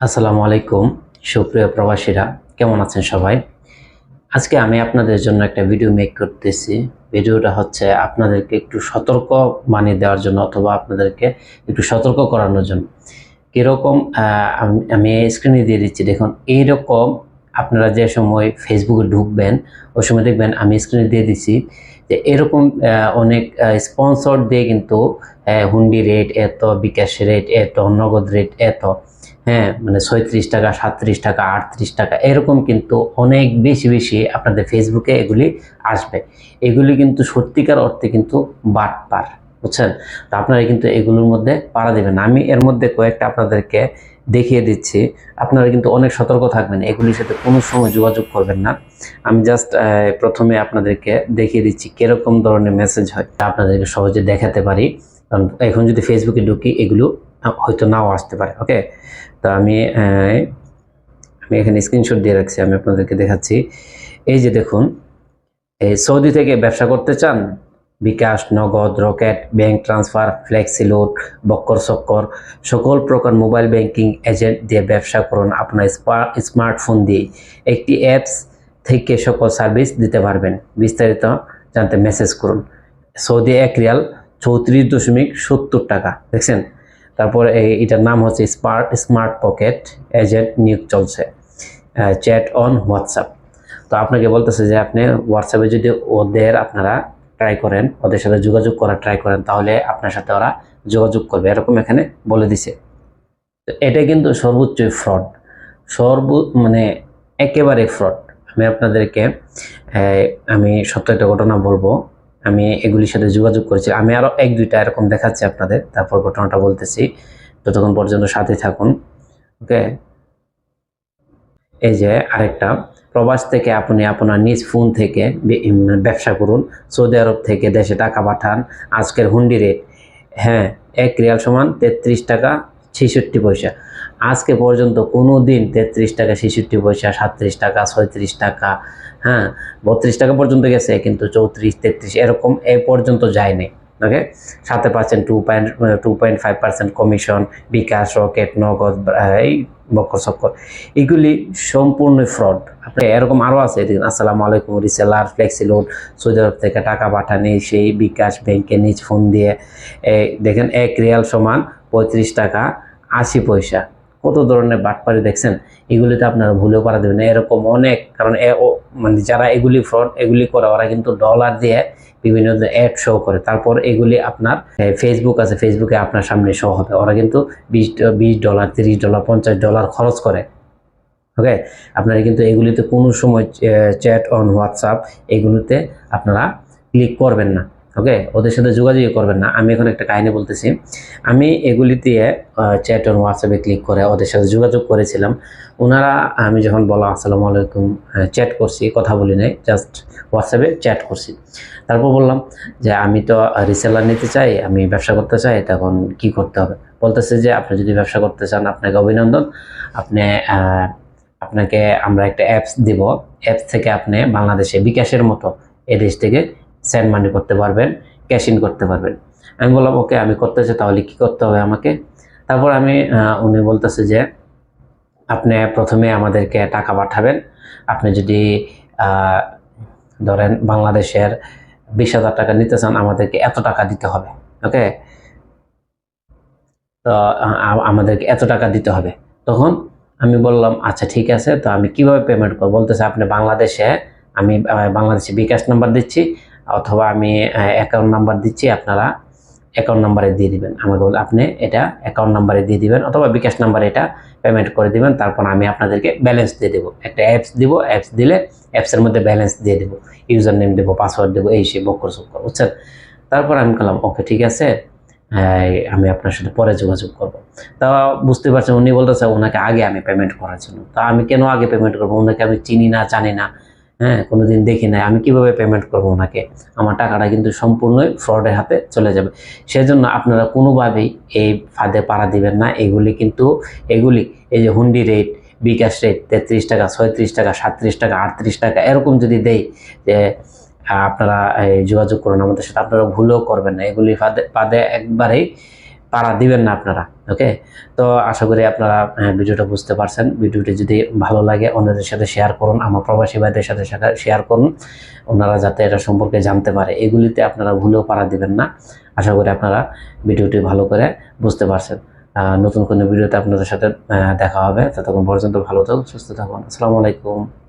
আসসালামু আলাইকুম, সুপ্রিয় প্রবাসীরা, কেমন আছেন সবাই? আজকে আমি আপনাদের জন্য একটা ভিডিও মেক করতেছি। ভিডিওটা হচ্ছে আপনাদেরকে একটু সতর্ক বানিয়ে দেওয়ার জন্য অথবা আপনাদেরকে একটু সতর্ক করানোর জন্য। কীরকম আমি- স্ক্রিনে দিয়ে দিচ্ছি। দেখুন, এইরকম আপনারা যে সময় ফেসবুকে ঢুকবেন, ওই সময় দেখবেন আমি স্ক্রিনে দিয়ে দিচ্ছি যে এরকম অনেক স্পন্সর দিয়ে কিন্তু হুন্ডি রেট এত, বিকাশ রেট এত, নগদ রেট এত হ্যাঁ মানে ছয়ত্রিশ টাকা, সাতত্রিশ টাকা, আটত্রিশ টাকা, এরকম কিন্তু অনেক বেশি বেশি আপনাদের ফেসবুকে এগুলি আসবে। এগুলি কিন্তু সত্যিকার অর্থে কিন্তু বাটপার, বুঝছেন? তো আপনারা কিন্তু এগুলোর মধ্যে পাড়া দেবেন। আমি এর মধ্যে কয়েকটা আপনাদেরকে দেখিয়ে দিচ্ছি। আপনারা কিন্তু অনেক সতর্ক থাকবেন, এগুলির সাথে কোনো সময় যোগাযোগ করবেন না। আমি জাস্ট প্রথমে আপনাদেরকে দেখিয়ে দিচ্ছি কীরকম ধরনের মেসেজ হয়। তা আপনাদেরকে সহজে দেখাতে পারি। কারণ এখন যদি ফেসবুকে ঢুকি, এগুলো হয়তো নাও আসতে পারে ওকে তো আমি আমি এখানে স্ক্রিনশট দিয়ে রাখছি, আমি আপনাদেরকে দেখাচ্ছি। এই যে দেখুন, এই সৌদি থেকে ব্যবসা করতে চান, bKash, Nagad, Rocket bank transfer flexiload Bakkar চক্কর সকল প্রকার মোবাইল ব্যাংকিং এজেন্ট দিয়ে ব্যবসা করুন, আপনার স্মার্টফোন দিয়ে। একটি অ্যাপস থেকে সকল সার্ভিস দিতে পারবেন। বিস্তারিত জানতে মেসেজ করুন। সৌদি এক রিয়াল চৌত্রিশ দশমিক সত্তর টাকা, দেখছেন? তারপর এটার নাম হচ্ছে স্মার্ট স্মার্ট পকেট এজেন্ট নিয়োগ চলছে চ্যাট অন হোয়াটসঅ্যাপ তো আপনাকে বলতেছে যে আপনি হোয়াটসঅ্যাপে যদি ওদের আপনারা ট্রাই করেন, ওদের সাথে যোগাযোগ করার ট্রাই করেন, তাহলে আপনার সাথে ওরা যোগাযোগ করবে, এরকম এখানে বলে দিছে। তো এটা কিন্তু সর্বোচ্চ ফ্রড সর্ব মানে একেবারে ফ্রড আমি আপনাদেরকে আমি সত্য একটা ঘটনা বলব। আমি এগুলির সাথে যোগাযোগ করেছি। আমি আরও এক, দুইটা এরকম দেখাচ্ছি আপনাদের। তারপর ঘটনাটা বলতেছি। ততক্ষণ পর্যন্ত সাথে থাকুন। ওকে? এই যে আরেকটা। প্রবাস থেকে আপনি আপনার নিজ ফোন থেকে ব্যবসা করুন। সৌদি আরব থেকে দেশে টাকা পাঠান। আজকের হুন্ডি রেট হ্যাঁ এক রিয়াল সমান তেত্রিশ টাকা। ছেষট্টি পয়সা। আজকে পর্যন্ত কোনো দিন তেত্রিশ টাকা, ছেষট্টি পয়সা, সাতত্রিশ টাকা, ছয়ত্রিশ টাকা হ্যাঁ বত্রিশ টাকা পর্যন্ত গেছে, কিন্তু চৌত্রিশ, তেত্রিশ এরকম এ পর্যন্ত যায়নি ওকে সাথে percent two point two point five percent commission bKash Rocket Nagad এই বক্কর চক্কর এগুলি সম্পূর্ণ ফ্রড আপনি এরকম আরও আছে দেখুন আসসালামু আলাইকুম রিসেলার ফ্লেক্সিলোড সৌদি আরব থেকে টাকা পাঠানি, সেই বিকাশ ব্যাংকে নিজ ফোন দিয়ে দেখেন এক রিয়াল সমান পঁয়ত্রিশ টাকা আশি পয়সা। কত ধরনের বাটপারি দেখছেন? এগুলিতে আপনারা ভুলেও পারা দেবেন না। এরকম অনেক, কারণ মানে যারা এগুলি ফ্রড এগুলি করে, ওরা কিন্তু ডলার দিয়ে বিভিন্ন অ্যাড শো করে। তারপর এগুলি আপনার ফেসবুক আছে ফেসবুকে আপনার সামনে শো হবে। ওরা কিন্তু বিশ বিশ ডলার তিরিশ ডলার পঞ্চাশ ডলার খরচ করে। ওকে আপনারা কিন্তু এগুলিতে কোনো সময় চ্যাট অন হোয়াটসঅ্যাপ এগুলোতে আপনারা ক্লিক করবেন না। ওকে ওদের সাথে যোগাযোগ করবেন না। আমি এখন একটা কাহিনী বলতেছি। আমি এগুলি দিয়ে চ্যাট অন হোয়াটসঅ্যাপে ক্লিক করে ওদের সাথে যোগাযোগ করেছিলাম। ওনারা আমি যখন বলা আসসালামু আলাইকুম চ্যাট করছি, কথা বলি নাই জাস্ট হোয়াটসঅ্যাপে চ্যাট করছি। তারপর বললাম যে, আমি তো রিসেলার নিতে চাই, আমি ব্যবসা করতে চাই, তখন কি করতে হবে? বলতেছে যে, আপনি যদি ব্যবসা করতে চান, আপনাকে অভিনন্দন। আপনি আপনাকে আমরা একটা অ্যাপস দিব। অ্যাপস থেকে আপনি বাংলাদেশে বিকাশের মতো এই দেশ থেকে সেন্ড মানি করতে পারবেন ক্যাশ ইন করতে পারবেন। আমি বললাম ওকে আমি করতে চাই, তাহলে কি করতে হবে আমাকে? তারপর আমি উনি বলতেছে যে, আপনি প্রথমে আমাদেরকে টাকা পাঠাবেন। আপনি যদি ধরেন বাংলাদেশের বিশ হাজার টাকা নিতে চান, আমাদেরকে এত টাকা দিতে হবে। ওকে তো আমাদেরকে এত টাকা দিতে হবে। তখন আমি বললাম আচ্ছা ঠিক আছে। তো আমি কীভাবে পেমেন্ট করব? বলতেছে, আপনি বাংলাদেশে, আমি বাংলাদেশে বিকাশ নাম্বার দিচ্ছি। অথবা আমি অ্যাকাউন্ট নাম্বার দিচ্ছি, আপনারা অ্যাকাউন্ট নাম্বারে দিয়ে দিবেন। আমাকে বল আপনি এটা অ্যাকাউন্ট নাম্বারে দিয়ে দিবেন, অথবা বিকাশ নাম্বারে এটা পেমেন্ট করে দিবেন, তারপর আমি আপনাদেরকে ব্যালেন্স দিয়ে দেবো। একটা অ্যাপস দিব অ্যাপস দিলে অ্যাপসের মধ্যে ব্যালেন্স দিয়ে দেবো। ইউজার নেম দেবো পাসওয়ার্ড দেবো, এই সে বক্কর চক্কর, বুঝছেন? তারপর আমি বললাম ওকে ঠিক আছে আমি আপনার সাথে পরে যোগাযোগ করব। তা বুঝতে পারছেন, উনি বলতেছে, ওনাকে আগে আমি পেমেন্ট করার জন্য। তা আমি কেন আগে পেমেন্ট করব? ওনাকে আমি চিনি না, জানি না। হ্যাঁ কোনোদিন দেখি নাই। আমি কীভাবে পেমেন্ট করব ওনাকে? আমার টাকাটা কিন্তু সম্পূর্ণই ফ্রডের হাতে চলে যাবে। সেজন্য আপনারা কোনোভাবেই এই ফাঁদে পাড়া দিবেন না। এগুলি কিন্তু, এগুলি, এই যে হুন্ডি রেট বিকাশ রেট তেত্রিশ টাকা, ছয়ত্রিশ টাকা, সাতত্রিশ টাকা, আটত্রিশ টাকা, এরকম যদি দেই যে আপনারা যোগাযোগ করুন আমাদের সাথে, আপনারা ভুলও করবেন না। এগুলি ফাঁদে পাদে একবারেই পাড়া দিবেন না আপনারা ওকে তো আশা করি আপনারা ভিডিওটা বুঝতে পারছেন। ভিডিওটি যদি ভালো লাগে, অন্যদের সাথে শেয়ার করুন, আমার প্রবাসী ভাইদের সাথে শেয়ার করুন, ওনারা যাতে এটা সম্পর্কে জানতে পারে। এগুলিতে আপনারা ভুলেও পাড়া দিবেন না। আশা করি আপনারা ভিডিওটি ভালো করে বুঝতে পারছেন। নতুন কোনো ভিডিওতে আপনাদের সাথে দেখা হবে। ততক্ষণ পর্যন্ত ভালো থাকুন, সুস্থ থাকুন। আসসালামু আলাইকুম।